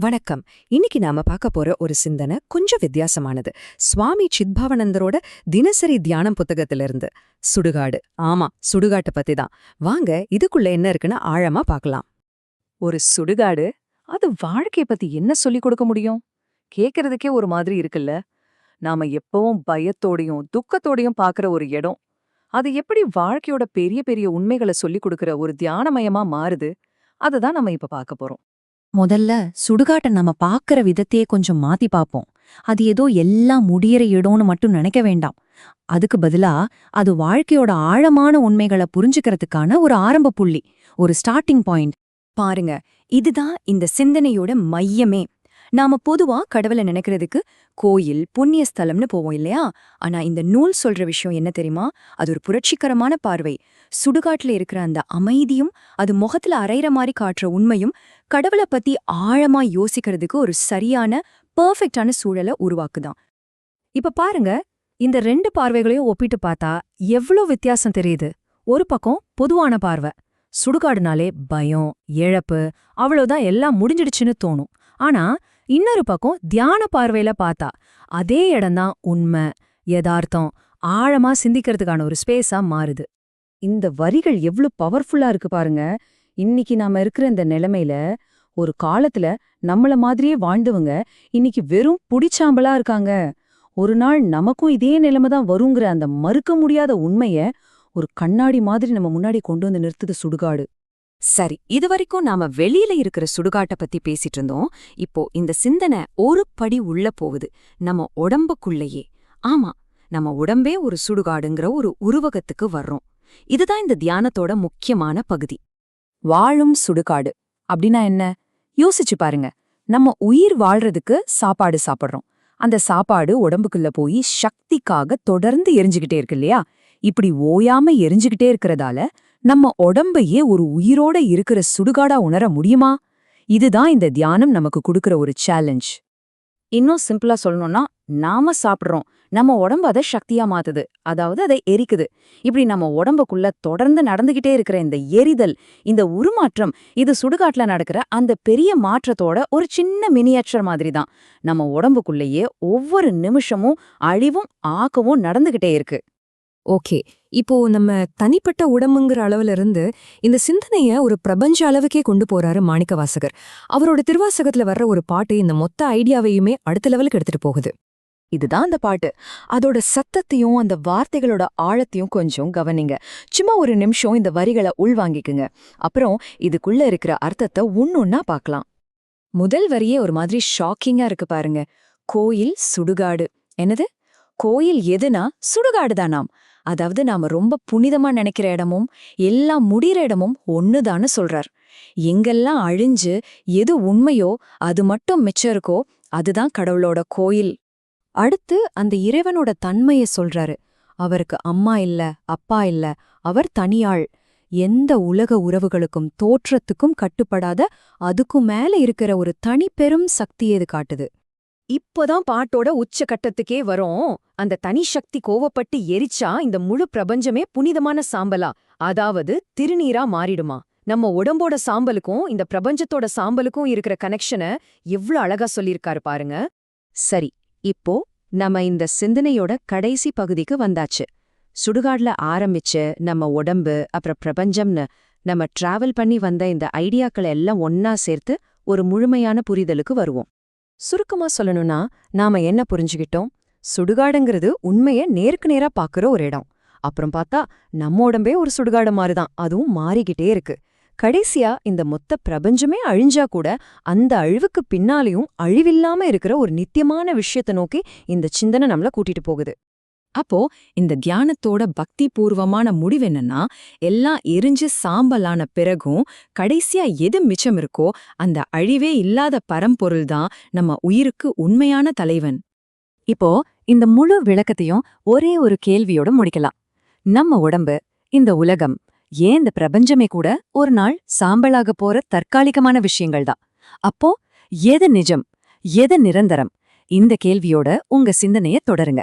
வணக்கம். இன்னைக்கு நாம பார்க்க போற ஒரு சிந்தனை கொஞ்சம் வித்தியாசமானது. சுவாமி சித்பவனந்தரோட தினசரி தியானம் புத்தகத்திலிருந்து. சுடுகாடு. ஆமா சுடுகாட்டை பத்தி தான். வாங்க இதுக்குள்ள என்ன இருக்குன்னு ஆழமா பார்க்கலாம். ஒரு சுடுகாடு? அது வாழ்க்கைய பத்தி என்ன சொல்லிக் கொடுக்க முடியும்? கேக்குறதுக்கே ஒரு மாதிரி இருக்குல்ல. நாம எப்பவும் பயத்தோடையும் துக்கத்தோடையும் பாக்குற ஒரு இடம். அது எப்படி வாழ்க்கையோட பெரிய பெரிய உண்மைகளை சொல்லிக் கொடுக்கிற ஒரு தியானமயமா மாறுது? அததான் நம்ம இப்ப பார்க்க போறோம். முதல்ல சுடுகாட்ட நம்ம பாக்குற விதத்தையே கொஞ்சம் மாத்தி பார்ப்போம். அது ஏதோ எல்லாம் முடியற இடம்னு மட்டும் நினைக்க வேண்டாம். அதுக்கு பதிலா அது வாழ்க்கையோட ஆழமான உண்மைகளை புரிஞ்சுக்கிறதுக்கான ஒரு ஆரம்ப புள்ளி ஒரு ஸ்டார்டிங் பாயிண்ட் பாருங்க இதுதான் இந்த சிந்தனையோட மையமே. நாம பொதுவா கடவுளை நினைக்கிறதுக்கு கோயில் புண்ணிய ஸ்தலம்னு போவோம் இல்லையா? ஆனா இந்த நூல் சொல்ற விஷயம் என்ன தெரியுமா? அது ஒரு புரட்சிகரமான பார்வை. சுடுகாட்டுல இருக்கிற அந்த அமைதியும் அது முகத்துல அரைகிற மாதிரி காட்டுற உண்மையும் கடவுளை பத்தி ஆழமா யோசிக்கிறதுக்கு ஒரு சரியான பர்ஃபெக்டான சூழலை உருவாக்குதான். இப்ப பாருங்க இந்த ரெண்டு பார்வைகளையும் ஒப்பிட்டு பார்த்தா எவ்ளோ வித்தியாசம் தெரியுது. ஒரு பக்கம் பொதுவான பார்வை. சுடுகாடுனாலே பயம் இழப்பு அவ்வளோதான் எல்லாம் முடிஞ்சிடுச்சுன்னு தோணும். ஆனா இன்னொரு பக்கம் தியான பார்வையில பார்த்தா அதே இடம்தான் உண்மை யதார்த்தம் ஆழமா சிந்திக்கிறதுக்கான ஒரு ஸ்பேஸா மாறுது. இந்த வரிகள் எவ்வளவு பவர்ஃபுல்லா இருக்கு பாருங்க. இன்னைக்கு நாம இருக்கிற இந்த நிலைமையில ஒரு காலத்துல நம்மள மாதிரியே வாழ்ந்தவங்க இன்னைக்கு வெறும் புடிச்சாம்பலா இருக்காங்க. ஒரு நாள் நமக்கும் இதே நிலைமை தான் வருங்கிற அந்த மறுக்க முடியாத உண்மைய ஒரு கண்ணாடி மாதிரி நம்ம முன்னாடி கொண்டு வந்து நிறுத்துது சுடுகாடு. சரி இதுவரைக்கும் நாம வெளியில இருக்கிற சுடுகாட்ட பத்தி பேசிட்டு இருந்தோம். இப்போ இந்த சிந்தனை ஒரு படி உள்ள போகுது. நம்ம உடம்புக்குள்ளேயே. ஆமா நம்ம உடம்பே ஒரு சுடுகாடுங்கிற ஒரு உருவகத்துக்கு வர்றோம். இதுதான் இந்த தியானத்தோட முக்கியமான பகுதி. வாழும் சுடுகாடு அப்படின்னா என்ன? யோசிச்சு பாருங்க. நம்ம உயிர் வாழ்றதுக்கு சாப்பாடு சாப்பிடுறோம். அந்த சாப்பாடு உடம்புக்குள்ள போய் சக்திக்காக தொடர்ந்து எரிஞ்சுகிட்டே இருக்கு இல்லையா? இப்படி ஓயாம எரிஞ்சுகிட்டே இருக்கறதால நம்ம உடம்பையே ஒரு உயிரோட இருக்கிற சுடுகாடா உணர முடியுமா? இதுதான் இந்த தியானம் நமக்கு கொடுக்கிற ஒரு சேலஞ்ச் இன்னும் சிம்பிளா சொல்லணும்னா நாம சாப்பிட்றோம். நம்ம உடம்பு அதை சக்தியா மாத்துது. அதாவது அதை எரிக்குது. இப்படி நம்ம உடம்புக்குள்ள தொடர்ந்து நடந்துகிட்டே இருக்கிற இந்த எரிதல் இந்த உருமாற்றம் இது சுடுகாட்டுல நடக்கிற அந்த பெரிய மாற்றத்தோட ஒரு சின்ன மினியேச்சர் மாதிரி தான் நம்ம உடம்புக்குள்ளேயே ஒவ்வொரு நிமிஷமும் அழிவும் ஆக்கவும் நடந்துகிட்டே இருக்கு. ஓகே. இப்போ நம்ம தனிப்பட்ட உடம்புங்கிற அளவுல இருந்து இந்த சிந்தனைய ஒரு பிரபஞ்ச அளவுக்கே கொண்டு போறாரு மாணிக்க வாசகர் அவரோட திருவாசகத்துல வர்ற ஒரு பாட்டு இந்த மொத்த ஐடியாவையுமே அடுத்த லெவலுக்கு எடுத்துட்டு போகுது. இதுதான் அந்த பாட்டு. அதோட சத்தத்தையும் அந்த வார்த்தைகளோட ஆழத்தையும் கொஞ்சம் கவனிங்க. சும்மா ஒரு நிமிஷம் இந்த வரிகளை உள்வாங்கிக்குங்க. அப்புறம் இதுக்குள்ள இருக்கிற அர்த்தத்தை ஒன்னொன்னா பார்க்கலாம். முதல் வரியே ஒரு மாதிரி ஷாக்கிங்கா இருக்கு பாருங்க. கோயில் சுடுகாடு. என்னது? கோயில் எதுனா சுடுகாடுதானாம். அதாவது நாம ரொம்ப புனிதமா நினைக்கிற இடமும் எல்லாம் முடிகிற இடமும் ஒண்ணுதான்னு சொல்றார். எங்கெல்லாம் அழிஞ்சு எது உண்மையோ அது மட்டும் மிச்சம் இருக்கோ அதுதான் கடவுளோட கோயில். அடுத்து அந்த இறைவனோட தன்மைய சொல்றாரு. அவருக்கு அம்மா இல்ல அப்பா இல்ல அவர் தனியாள். எந்த உலக உறவுகளுக்கும் தோற்றத்துக்கும் கட்டுப்படாத அதுக்கும் மேல இருக்கிற ஒரு தனிப்பெரும் சக்தியை இது காட்டுது. இப்போதான் பாட்டோட உச்ச கட்டத்துக்கே வரும். அந்த தனி சக்தி கோவப்பட்டு எரிச்சா இந்த முழு பிரபஞ்சமே புனிதமான சாம்பலா. அதாவது திருநீரா மாறிடுமா. நம்ம உடம்போட சாம்பலுக்கும் இந்த பிரபஞ்சத்தோட சாம்பலுக்கும் இருக்கிற கனெக்ஷனை எவ்ளோ அழகா சொல்லியிருக்காரு பாருங்க. சரி இப்போ நம்ம இந்த சிந்தனையோட கடைசி பகுதிக்கு வந்தாச்சு. சுடுகாட்ல ஆரம்பிச்சு நம்ம உடம்பு அப்புறம் பிரபஞ்சம்னு நம்ம டிராவல் பண்ணி வந்த இந்த ஐடியாக்களை எல்லாம் ஒன்னா சேர்த்து ஒரு முழுமையான புரிதலுக்கு வருவோம். சுருக்கமா சொல்லணும்னா நாம என்ன புரிஞ்சுகிட்டோம்? சுடுகாடுங்கிறது உண்மைய நேருக்கு நேரா பாக்குற ஒரு இடம். அப்புறம் பார்த்தா நம்ம உடம்பே ஒரு சுடுகாடு மாதிரிதான் அதுவும் மாறிக்கிட்டே இருக்கு. கடைசியா இந்த மொத்த பிரபஞ்சமே அழிஞ்சா கூட அந்த அழிவுக்கு பின்னாலேயும் அழிவில்லாம இருக்கிற ஒரு நித்தியமான விஷயத்தை நோக்கி இந்த சிந்தனை நம்மள கூட்டிட்டு போகுது. அப்போ இந்த தியானத்தோட பக்தி பூர்வமான முடிவு என்னன்னா எல்லாம் எரிஞ்சு சாம்பலான பிறகும் கடைசியா எது மிச்சம் இருக்கோ அந்த அழிவே இல்லாத பரம்பொருள் தான் நம்ம உயிருக்கு உண்மையான தலைவன். இப்போ இந்த முழு விளக்கத்தையும் ஒரே ஒரு கேள்வியோட முடிக்கலாம். நம்ம உடம்பு இந்த உலகம் ஏன் இந்த பிரபஞ்சமே கூட ஒரு நாள் சாம்பலாக போற தற்காலிகமான விஷயங்கள் தான். அப்போ எது நிஜம் எது நிரந்தரம்? இந்த கேள்வியோட உங்க சிந்தனைய தொடருங்க.